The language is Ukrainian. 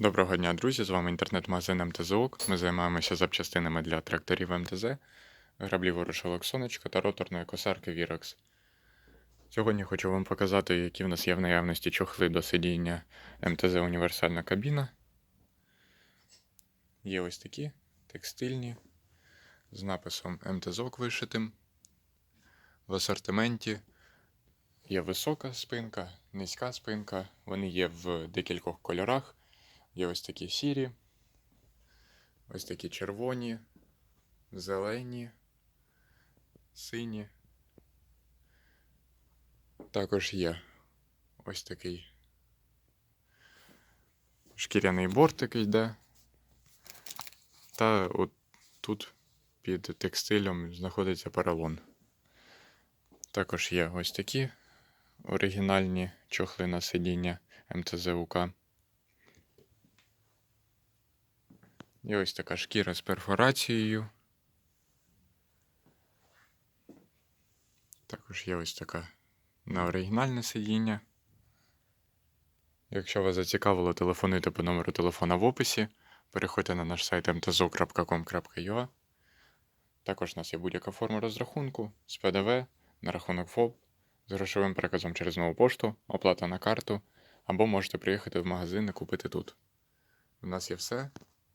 Доброго дня, друзі! З вами інтернет-магазин МТЗОК. Ми займаємося запчастинами для тракторів МТЗ, граблів ворушилок сонечка та роторної косарки Virax. Сьогодні хочу вам показати, які в нас є в наявності чохли до сидіння МТЗ Універсальна кабіна. Є ось такі текстильні з написом МТЗОК вишитим. В асортименті є висока спинка, низька спинка. Вони є в декількох кольорах. Є ось такі сірі, ось такі червоні, зелені, сині. Також є ось такий шкіряний бортик йде. Та от тут під текстилем знаходиться поролон. Також є ось такі оригінальні чохли на сидіння МТЗУК. Є ось така шкіра з перфорацією. Також є ось така на оригінальне сидіння. Якщо вас зацікавило, телефонуйте по номеру телефона в описі. Переходьте на наш сайт mtzo.com.ua. Також у нас є будь-яка форма розрахунку з ПДВ на рахунок ФОП, з грошовим переказом через нову пошту, оплата на карту, або можете приїхати в магазин і купити тут. У нас є все.